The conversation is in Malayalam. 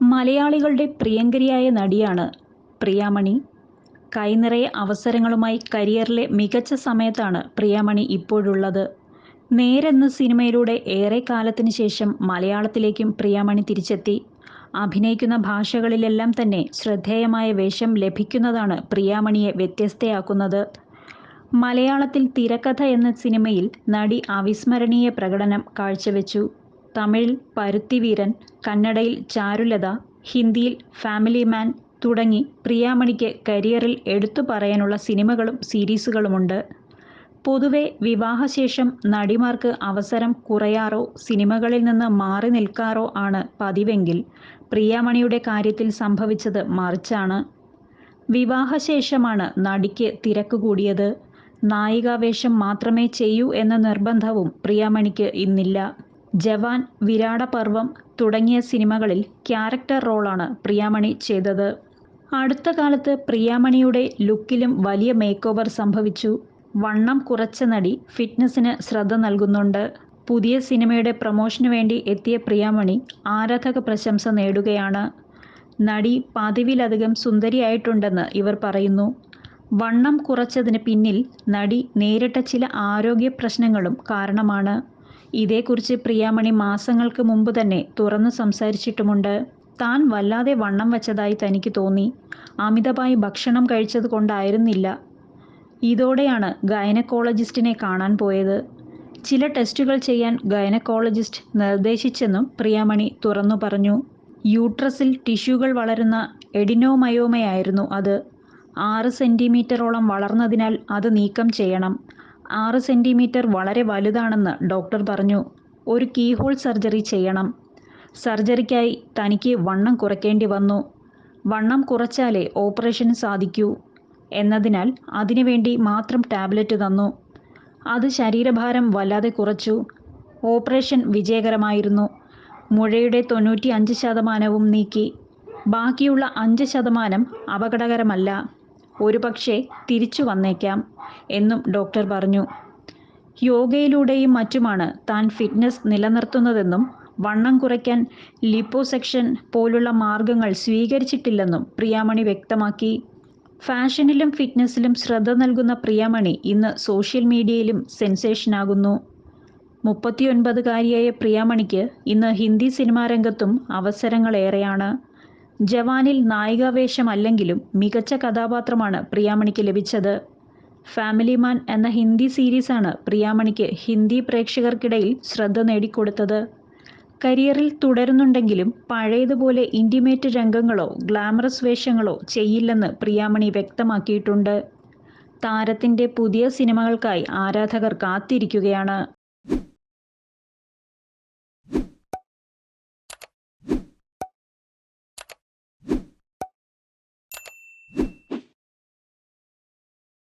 മലയാളികളുടെ പ്രിയങ്കരിയായ നടിയാണ് പ്രിയാമണി. കൈനിറയെ അവസരങ്ങളുമായി കരിയറിലെ മികച്ച സമയത്താണ് പ്രിയാമണി ഇപ്പോഴുള്ളത്. നേരെന്ന സിനിമയിലൂടെ ഏറെ കാലത്തിന് ശേഷം മലയാളത്തിലേക്കും പ്രിയാമണി തിരിച്ചെത്തി. അഭിനയിക്കുന്ന ഭാഷകളിലെല്ലാം തന്നെ ശ്രദ്ധേയമായ വേഷം ലഭിക്കുന്നതാണ് പ്രിയാമണിയെ വ്യത്യസ്തയാക്കുന്നത്. മലയാളത്തിൽ തിരക്കഥ എന്ന സിനിമയിൽ നടി അവിസ്മരണീയ പ്രകടനം കാഴ്ചവെച്ചു. തമിഴിൽ പരുത്തിവീരൻ കന്നഡയിൽ ചാരുലത ഹിന്ദിയിൽ ഫാമിലി മാൻ തുടങ്ങി പ്രിയാമണിക്ക് കരിയറിൽ എടുത്തു പറയാനുള്ള സിനിമകളും സീരീസുകളുമുണ്ട്. പൊതുവെ വിവാഹശേഷം നടിമാർക്ക് അവസരം കുറയാറോ സിനിമകളിൽ നിന്ന് മാറി നിൽക്കാറോ ആണ് പതിവെങ്കിൽ പ്രിയാമണിയുടെ കാര്യത്തിൽ സംഭവിച്ചത് മറിച്ചാണ്. വിവാഹശേഷമാണ് നടിക്ക് തിരക്ക് കൂടിയത്. നായികാവേഷം മാത്രമേ ചെയ്യൂ എന്ന നിർബന്ധവും പ്രിയാമണിക്ക് ഇന്നില്ല. ജവാൻ വിരാടപർവം തുടങ്ങിയ സിനിമകളിൽ ക്യാരക്ടർ റോളാണ് പ്രിയാമണി ചെയ്തത്. അടുത്ത കാലത്ത് പ്രിയാമണിയുടെ ലുക്കിലും വലിയ മേക്ക് ഓവർ സംഭവിച്ചു. വണ്ണം കുറച്ച നടി ഫിറ്റ്നസിന് ശ്രദ്ധ നൽകുന്നുണ്ട്. പുതിയ സിനിമയുടെ പ്രമോഷന് വേണ്ടി എത്തിയ പ്രിയാമണി ആരാധക പ്രശംസ നേടുകയാണ്. നടി പതിവിലധികം സുന്ദരിയായിട്ടുണ്ടെന്ന് ഇവർ പറയുന്നു. വണ്ണം കുറച്ചതിന് പിന്നിൽ നടി നേരിട്ട ചില ആരോഗ്യ പ്രശ്നങ്ങളും കാരണമാണ്. ഇതേക്കുറിച്ച് പ്രിയാമണി മാസങ്ങൾക്ക് മുമ്പ് തന്നെ തുറന്നു സംസാരിച്ചിട്ടുമുണ്ട്. താൻ വല്ലാതെ വണ്ണം വച്ചതായി തനിക്ക് തോന്നി. അമിതമായി ഭക്ഷണം കഴിച്ചത് കൊണ്ടായിരുന്നില്ല. ഇതോടെയാണ് ഗൈനക്കോളജിസ്റ്റിനെ കാണാൻ പോയത്. ചില ടെസ്റ്റുകൾ ചെയ്യാൻ ഗൈനക്കോളജിസ്റ്റ് നിർദ്ദേശിച്ചെന്നും പ്രിയാമണി തുറന്നു പറഞ്ഞു. യൂട്രസിൽ ടിഷ്യൂകൾ വളരുന്ന എഡിനോമയോമയായിരുന്നു അത്. ആറ് സെന്റിമീറ്ററോളം വളർന്നതിനാൽ അത് നീക്കം ചെയ്യണം. ആറ് സെന്റിമീറ്റർ വളരെ വലുതാണെന്ന് ഡോക്ടർ പറഞ്ഞു. ഒരു കീഹോൾ സർജറി ചെയ്യണം. സർജറിക്കായി തനിക്ക് വണ്ണം കുറയ്ക്കേണ്ടി വന്നു. വണ്ണം കുറച്ചാലേ ഓപ്പറേഷന് സാധിക്കൂ എന്നതിനാൽ അതിനുവേണ്ടി മാത്രം ടാബ്ലറ്റ് തന്നു. അത് ശരീരഭാരം വല്ലാതെ കുറച്ചു. ഓപ്പറേഷൻ വിജയകരമായിരുന്നു. മുഴയുടെ തൊണ്ണൂറ്റി അഞ്ച് ശതമാനവും നീക്കി. ബാക്കിയുള്ള അഞ്ച് ശതമാനം അപകടകരമല്ല. ഒരുപക്ഷെ തിരിച്ചു വന്നേക്കാം എന്നും ഡോക്ടർ പറഞ്ഞു. യോഗയിലൂടെയും മറ്റുമാണ് താൻ ഫിറ്റ്നസ് നിലനിർത്തുന്നതെന്നും വണ്ണം കുറയ്ക്കാൻ ലിപ്പോസെക്ഷൻ പോലുള്ള മാർഗങ്ങൾ സ്വീകരിച്ചിട്ടില്ലെന്നും പ്രിയാമണി വ്യക്തമാക്കി. ഫാഷനിലും ഫിറ്റ്നസിലും ശ്രദ്ധ നൽകുന്ന പ്രിയാമണി ഇന്ന് സോഷ്യൽ മീഡിയയിലും സെൻസേഷനാകുന്നു. മുപ്പത്തിയൊൻപതുകാരിയായ പ്രിയാമണിക്ക് ഇന്ന് ഹിന്ദി സിനിമാ രംഗത്തും അവസരങ്ങളേറെയാണ്. ജവാനിൽ നായികാവേശമല്ലെങ്കിലും മികച്ച കഥാപാത്രമാണ് പ്രിയാമണിക്ക് ലഭിച്ചത്. ഫാമിലി മാൻ എന്ന ഹിന്ദി സീരീസാണ് പ്രിയാമണിക്ക് ഹിന്ദി പ്രേക്ഷകർക്കിടയിൽ ശ്രദ്ധ നേടിക്കൊടുത്തത്. കരിയറിൽ തുടരുന്നുണ്ടെങ്കിലും പഴയതുപോലെ ഇന്റിമേറ്റ് രംഗങ്ങളോ ഗ്ലാമറസ് വേഷങ്ങളോ ചെയ്യില്ലെന്ന് പ്രിയാമണി വ്യക്തമാക്കിയിട്ടുണ്ട്. താരത്തിന്റെ പുതിയ സിനിമകൾക്കായി ആരാധകർ കാത്തിരിക്കുകയാണ്.